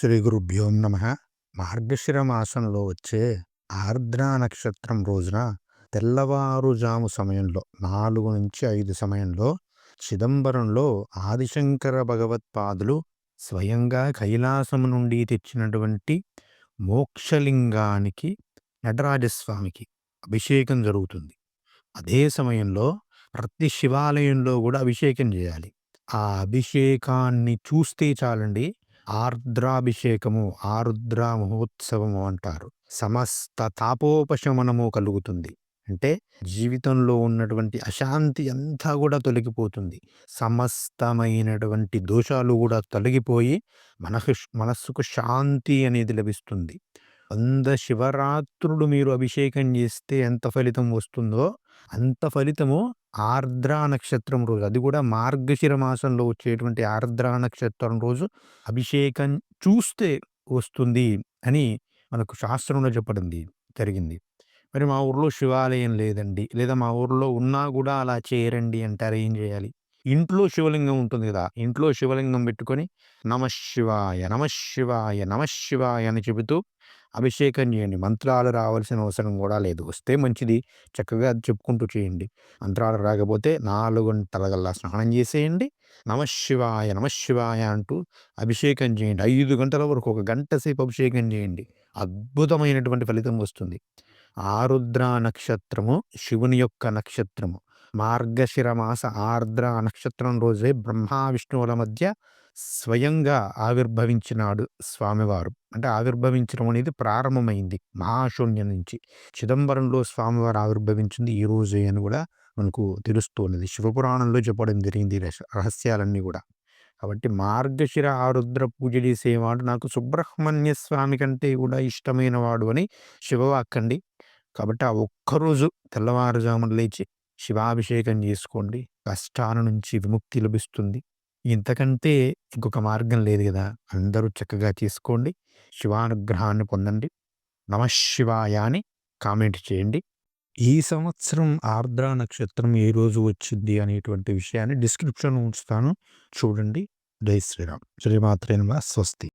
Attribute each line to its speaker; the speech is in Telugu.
Speaker 1: శ్రీ గురుభ్యో నమ. మార్గశిర మాసంలో వచ్చే ఆర్ద్ర నక్షత్రం రోజున తెల్లవారుజాము సమయంలో నాలుగు నుంచి ఐదు సమయంలో చిదంబరంలో ఆదిశంకర భగవత్పాదులు స్వయంగా కైలాసము నుండి తెచ్చినటువంటి మోక్షలింగానికి నటరాజస్వామికి అభిషేకం జరుగుతుంది. అదే సమయంలో ప్రతి శివాలయంలో కూడా అభిషేకం చేయాలి. ఆ అభిషేకాన్ని చూస్తే చాలండి ఆర్ద్రాభిషేకము ఆరుద్ర మహోత్సవము అంటారు. సమస్త తాపోపశమనము కలుగుతుంది. అంటే జీవితంలో ఉన్నటువంటి అశాంతి అంతా కూడా తొలగిపోతుంది. సమస్తమైనటువంటి దోషాలు కూడా తొలగిపోయి మనసు మనస్సుకు శాంతి అనేది లభిస్తుంది. వంద శివరాత్రులు మీరు అభిషేకం చేస్తే ఎంత ఫలితం వస్తుందో అంత ఫలితము ఆర్ద్రా నక్షత్రం రోజు. అది కూడా మార్గశిర మాసంలో వచ్చేటువంటి ఆర్ద్రా నక్షత్రం రోజు అభిషేకం చూస్తే వస్తుంది అని మనకు శాస్త్రంలో చెప్పడింది జరిగింది. మరి మా ఊర్లో శివాలయం లేదండి. లేదా మా ఊర్లో ఉన్నా కూడా అలా చేయరండి అంటారు ఏం చేయాలి. ఇంట్లో శివలింగం ఉంటుంది కదా ఇంట్లో శివలింగం పెట్టుకొని నమ శివాయ నమ శివాయ నమ శివాయ అని చెబుతూ అభిషేకం చేయండి. మంత్రాలు రావాల్సిన అవసరం కూడా లేదు. వస్తే మంచిది. చక్కగా అది చెప్పుకుంటూ చేయండి. మంత్రాలు రాకపోతే నాలుగు గంటలగల్లా స్నానం చేసేయండి. నమశివాయ నమశివాయ అంటూ అభిషేకం చేయండి. ఐదు గంటల వరకు ఒక గంట సేపు అభిషేకం చేయండి. అద్భుతమైనటువంటి ఫలితం వస్తుంది. ఆరుద్ర నక్షత్రము శివుని యొక్క నక్షత్రము. మార్గశిర మాస ఆర్ద్ర నక్షత్రం రోజే బ్రహ్మ విష్ణువుల మధ్య స్వయంగా ఆవిర్భవించినాడు స్వామివారు. అంటే ఆవిర్భవించడం అనేది ప్రారంభమైంది మహాశూన్యం నుంచి. చిదంబరంలో స్వామివారు ఆవిర్భవించింది ఈ రోజే అని కూడా మనకు తెలుస్తున్నది శివపురాణంలో చెప్పడం జరిగింది రహస్యాలన్నీ కూడా. కాబట్టి మార్గశిర ఆరుద్ర పూజ చేసేవాడు నాకు సుబ్రహ్మణ్య స్వామి కంటే కూడా ఇష్టమైన వాడు అని శివవాక్కండి. కాబట్టి ఆ ఒక్కరోజు తెల్లవారుజామున లేచి శివాభిషేకం చేసుకోండి. కష్టాల నుంచి విముక్తి లభిస్తుంది. ఇంతకంటే ఇంకొక మార్గం లేదు కదా అందరూ చక్కగా చేసుకోండి శివానుగ్రహాన్ని పొందండి. నమశివాయ అని కామెంట్ చేయండి. ఈ సంవత్సరం ఆర్ద్ర నక్షత్రం ఏ రోజు వచ్చింది అనేటువంటి విషయాన్ని డిస్క్రిప్షన్ ఉంచుతాను. చూడండి. జై శ్రీరామ్. శ్రీమాత్రేన స్వస్తి.